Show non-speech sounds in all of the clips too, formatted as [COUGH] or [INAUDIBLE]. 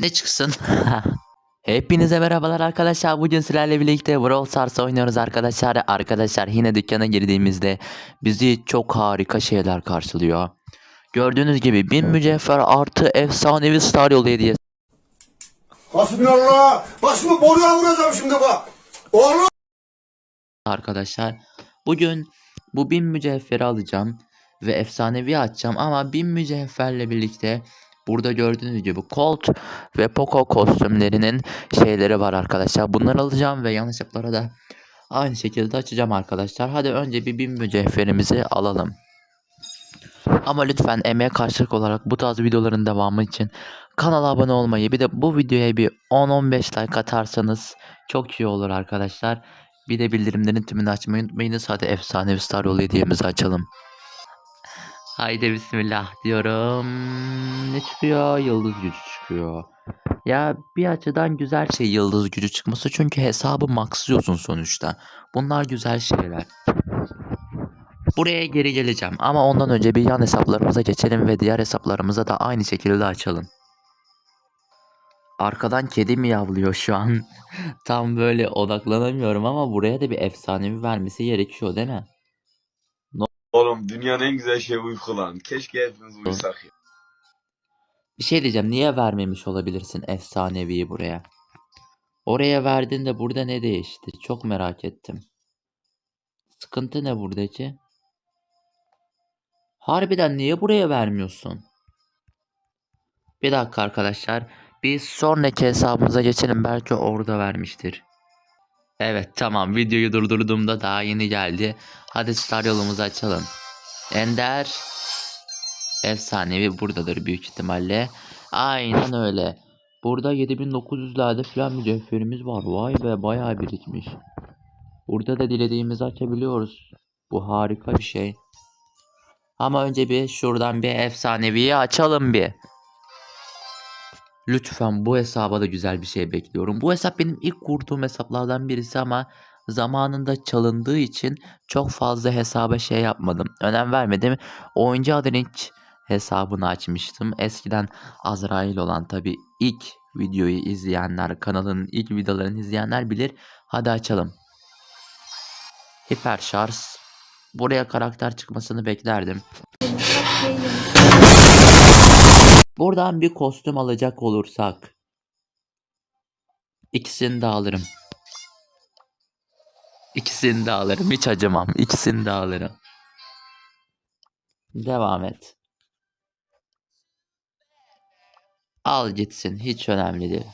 Ne çıksın? [LAUGHS] Hepinize merhabalar arkadaşlar. Bugün sizlerle birlikte Brawl Stars oynuyoruz arkadaşlar. Arkadaşlar yine dükkana girdiğimizde bizi çok harika şeyler karşılıyor. Gördüğünüz gibi 1000 mücevher artı efsanevi star yolu hediyesi Hasbinallah. Başımı boruya vuracağım şimdi bak. Oğlum. arkadaşlar. Bugün bu 1000 mücevheri alacağım ve efsanevi açacağım ama 1000 mücevherle birlikte burada gördüğünüz gibi Colt ve Poco kostümlerinin şeyleri var arkadaşlar. Bunları alacağım ve yan hesaplara da aynı şekilde açacağım arkadaşlar. Hadi önce bir 1000 mücevherimizi alalım. Ama lütfen emeğe karşılık olarak bu tarz videoların devamı için kanala abone olmayı bir de bu videoya bir 10-15 like atarsanız çok iyi olur arkadaşlar. Bir de bildirimlerin tümünü açmayı unutmayınız. Hadi efsane star yolu hediyemizi açalım. Haydi bismillah diyorum. Ne çıkıyor? Yıldız gücü çıkıyor. Ya bir açıdan güzel şey yıldız gücü çıkması çünkü hesabı maxlıyorsun sonuçta. Bunlar güzel şeyler. Buraya geri geleceğim ama ondan önce bir yan hesaplarımıza geçelim ve diğer hesaplarımıza da aynı şekilde açalım. Arkadan kedi mi yavlıyor şu an? [LAUGHS] Tam böyle odaklanamıyorum ama buraya da bir efsanevi vermesi gerekiyor değil mi? Oğlum dünyanın en güzel şeyi uyku lan. Keşke hepimiz uyusak ya. Bir şey diyeceğim niye vermemiş olabilirsin efsaneviyi buraya? Oraya verdiğinde burada ne değişti? Çok merak ettim. Sıkıntı ne buradaki? Harbiden niye buraya vermiyorsun? Bir dakika arkadaşlar. Bir sonraki hesabımıza geçelim. Belki orada vermiştir. Evet tamam videoyu durdurduğumda daha yeni geldi. Hadi star yolumuzu açalım. Ender efsanevi buradadır büyük ihtimalle. Aynen öyle. Burada 7900'lerde falan mücevherimiz var. Vay be bayağı birikmiş. Burada da dilediğimizi açabiliyoruz. Bu harika bir şey. Ama önce bir şuradan bir efsaneviyi açalım bir. Lütfen bu hesaba da güzel bir şey bekliyorum. Bu hesap benim ilk kurduğum hesaplardan birisi ama zamanında çalındığı için çok fazla hesaba şey yapmadım. Önem vermedim. Oyuncu Adrenç hesabını açmıştım. Eskiden Azrail olan tabi ilk videoyu izleyenler, kanalın ilk videolarını izleyenler bilir. Hadi açalım. Hiper şarj. Buraya karakter çıkmasını beklerdim. Buradan bir kostüm alacak olursak. ikisini de alırım. İkisini de alırım. Hiç acımam. İkisini de alırım. Devam et. Al gitsin. Hiç önemli değil.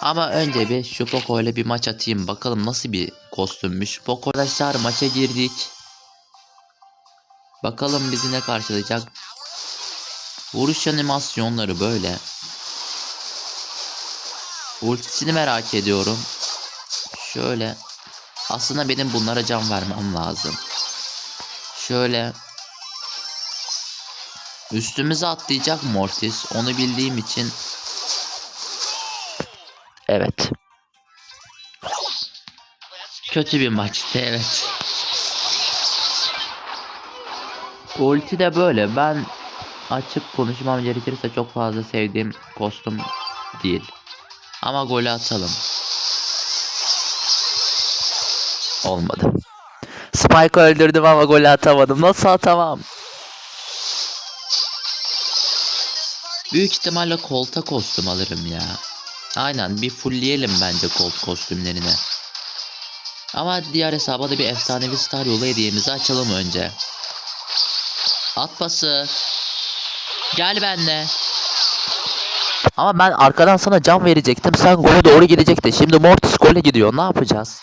Ama önce bir şu ile bir maç atayım. Bakalım nasıl bir kostümmüş. Poco arkadaşlar maça girdik. Bakalım bizi ne karşılayacak. Vuruş animasyonları böyle. Ultisini merak ediyorum. Şöyle. Aslında benim bunlara can vermem lazım. Şöyle. Üstümüze atlayacak Mortis. Onu bildiğim için. Evet. Kötü bir maçtı evet. Ulti de böyle. Ben açık konuşmam gerekirse çok fazla sevdiğim kostüm değil. Ama golü atalım. Olmadı. Spike öldürdüm ama golü atamadım. Nasıl atamam? Büyük ihtimalle kolta kostüm alırım ya. Aynen bir fullleyelim bence kolt kostümlerini. Ama diğer hesaba da bir efsanevi star yolu hediyemizi açalım önce. At pası. Gel benle. Ama ben arkadan sana can verecektim. Sen gole doğru gidecektin. Şimdi Mortis gole gidiyor. Ne yapacağız?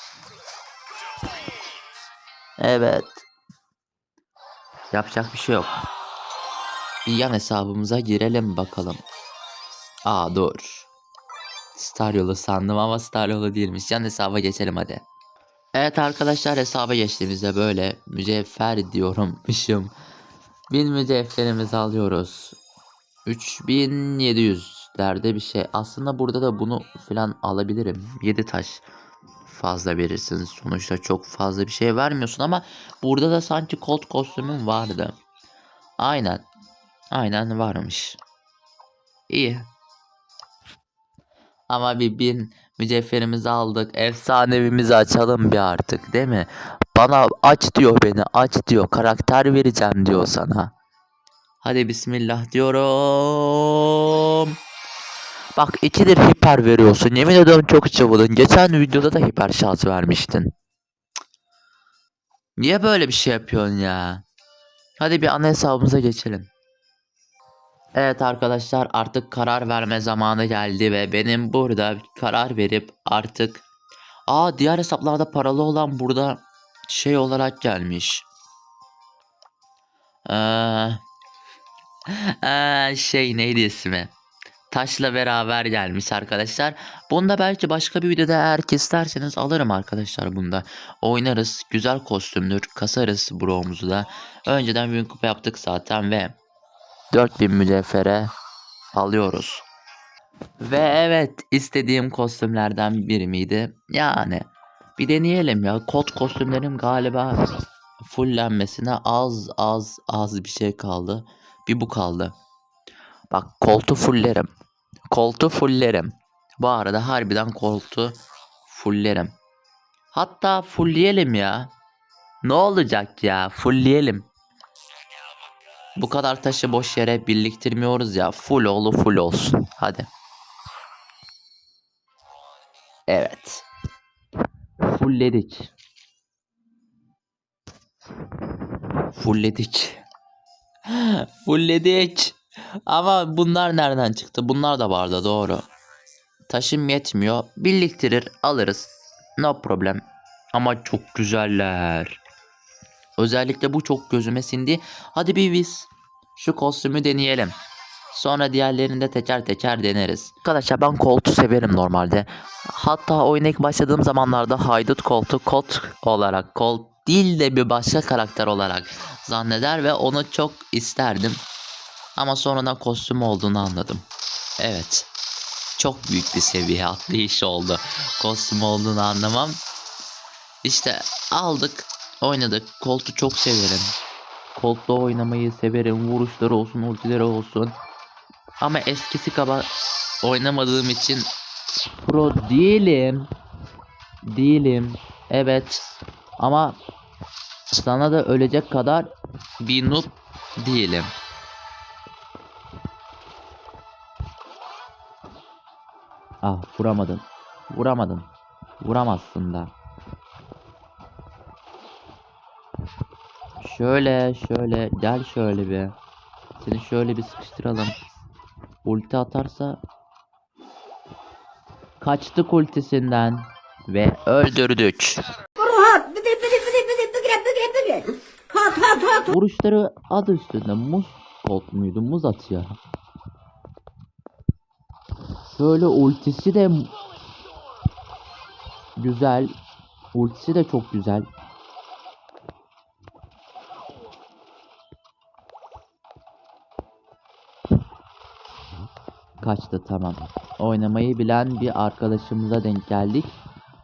Evet. Yapacak bir şey yok. Bir yan hesabımıza girelim bakalım. Aa dur. Star yolu sandım ama star yolu değilmiş. Yan hesaba geçelim hadi. Evet arkadaşlar hesaba geçtiğimizde böyle mücevher diyorummuşum. [LAUGHS] 1000 mücevherimizi alıyoruz. 3700'lerde bir şey. Aslında burada da bunu falan alabilirim. 7 taş fazla verirsin. Sonuçta çok fazla bir şey vermiyorsun ama burada da sanki Colt kostümün vardı. Aynen. Aynen varmış. İyi. Ama bir bin mücevherimizi aldık. Efsanevimizi açalım bir artık değil mi? Bana aç diyor beni aç diyor. Karakter vereceğim diyor sana. Hadi bismillah diyorum. Bak ikidir hiper veriyorsun. Yemin ediyorum çok çabudun. Geçen videoda da hiper şans vermiştin. Niye böyle bir şey yapıyorsun ya? Hadi bir ana hesabımıza geçelim. Evet arkadaşlar artık karar verme zamanı geldi ve benim burada karar verip artık Aa diğer hesaplarda paralı olan burada şey olarak gelmiş. Ee, ee, şey neydi ismi? Taşla beraber gelmiş arkadaşlar. Bunda belki başka bir videoda eğer isterseniz alırım arkadaşlar bunda. Oynarız. Güzel kostümdür. Kasarız bromuzu da. Önceden bir kupa yaptık zaten ve 4000 mücevhere alıyoruz. Ve evet istediğim kostümlerden biri miydi? Yani bir deneyelim ya. Kot kostümlerim galiba fullenmesine az az az bir şey kaldı. Bir bu kaldı. Bak koltu fullerim. Koltu fullerim. Bu arada harbiden koltu fullerim. Hatta fullleyelim ya. Ne olacak ya? Fullleyelim. Bu kadar taşı boş yere biriktirmiyoruz ya. Full oğlu full olsun. Hadi. Evet. Fullledik. Fullledik. Fullledik. Ama bunlar nereden çıktı? Bunlar da vardı doğru. Taşım yetmiyor. Biriktirir alırız. No problem. Ama çok güzeller. Özellikle bu çok gözüme sindi. Hadi bir biz şu kostümü deneyelim. Sonra diğerlerini de teker teker deneriz. Arkadaşlar ben koltu severim normalde. Hatta oyuna ilk başladığım zamanlarda haydut koltu Colt olarak Colt değil de bir başka karakter olarak zanneder ve onu çok isterdim. Ama sonradan kostüm olduğunu anladım. Evet. Çok büyük bir seviye atlayış oldu. Kostüm olduğunu anlamam. İşte aldık, oynadık. Colt'u çok severim. Colt'la oynamayı severim. Vuruşları olsun, ultileri olsun. Ama eskisi kadar oynamadığım için pro değilim. Değilim. Evet. Ama sana da ölecek kadar bir noob değilim. Ah vuramadın. Vuramadın. Vuramazsın da. Şöyle şöyle gel şöyle bir. Seni şöyle bir sıkıştıralım. Ulti atarsa kaçtık ultisinden ve öldürdük. Bıgre. Kalk kalk kalk. Vuruşları adı üstünde muz kolt muydu? Muz atıyor. Şöyle ultisi de güzel. Ultisi de çok güzel. Kaçtı tamam. Oynamayı bilen bir arkadaşımıza denk geldik.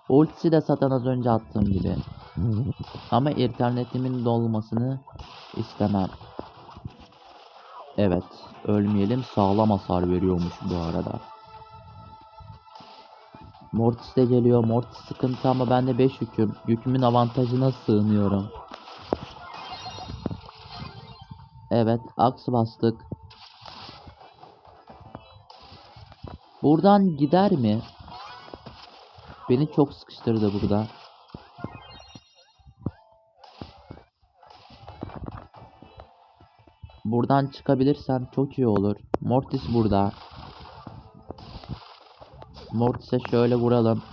Ultisi de zaten az önce attığım gibi. Ama internetimin dolmasını istemem. Evet, ölmeyelim sağlam hasar veriyormuş bu arada. Mortis de geliyor. Mortis sıkıntı ama ben de 5 yüküm. Yükümün avantajına sığınıyorum. Evet, aks bastık. Buradan gider mi? Beni çok sıkıştırdı burada. Buradan çıkabilirsem çok iyi olur. Mortis burada. Mortis'e şöyle vuralım.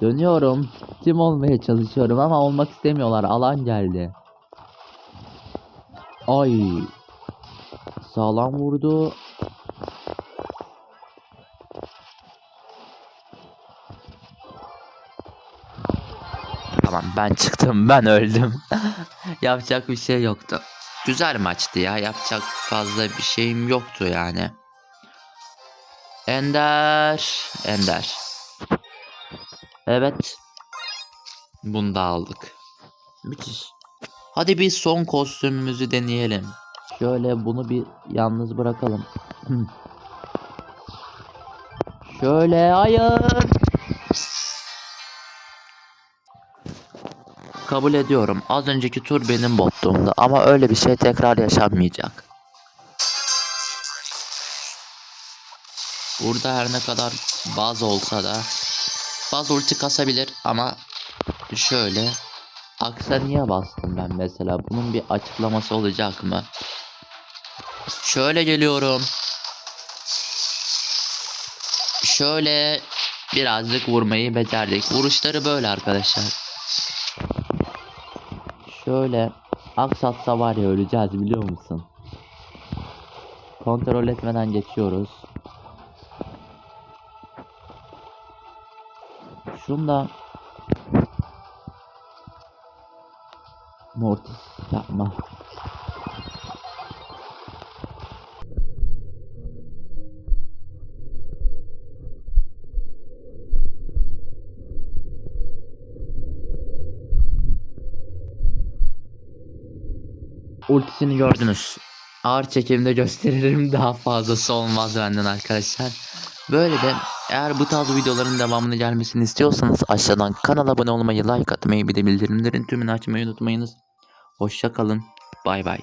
Dönüyorum. Tim olmaya çalışıyorum ama olmak istemiyorlar. Alan geldi. Ay. Sağlam vurdu. Tamam ben çıktım ben öldüm. [LAUGHS] Yapacak bir şey yoktu. Güzel maçtı ya. Yapacak fazla bir şeyim yoktu yani. Ender. Ender. Evet. Bunu da aldık. Müthiş. Hadi bir son kostümümüzü deneyelim. Şöyle bunu bir yalnız bırakalım. Şöyle hayır. Kabul ediyorum. Az önceki tur benim botluğumda ama öyle bir şey tekrar yaşanmayacak. Burada her ne kadar baz olsa da baz ulti kasabilir ama şöyle aksa niye bastım ben mesela bunun bir açıklaması olacak mı? Şöyle geliyorum. Şöyle birazcık vurmayı becerdik. Vuruşları böyle arkadaşlar. Şöyle aksatsa var ya öleceğiz biliyor musun? Kontrol etmeden geçiyoruz. Şunda Mortis yapma. Ultisini gördünüz. Ağır çekimde gösteririm daha fazlası olmaz benden arkadaşlar. Böyle de eğer bu tarz videoların devamını gelmesini istiyorsanız aşağıdan kanala abone olmayı, like atmayı bir de bildirimlerin tümünü açmayı unutmayınız. Hoşça kalın. Bay bay.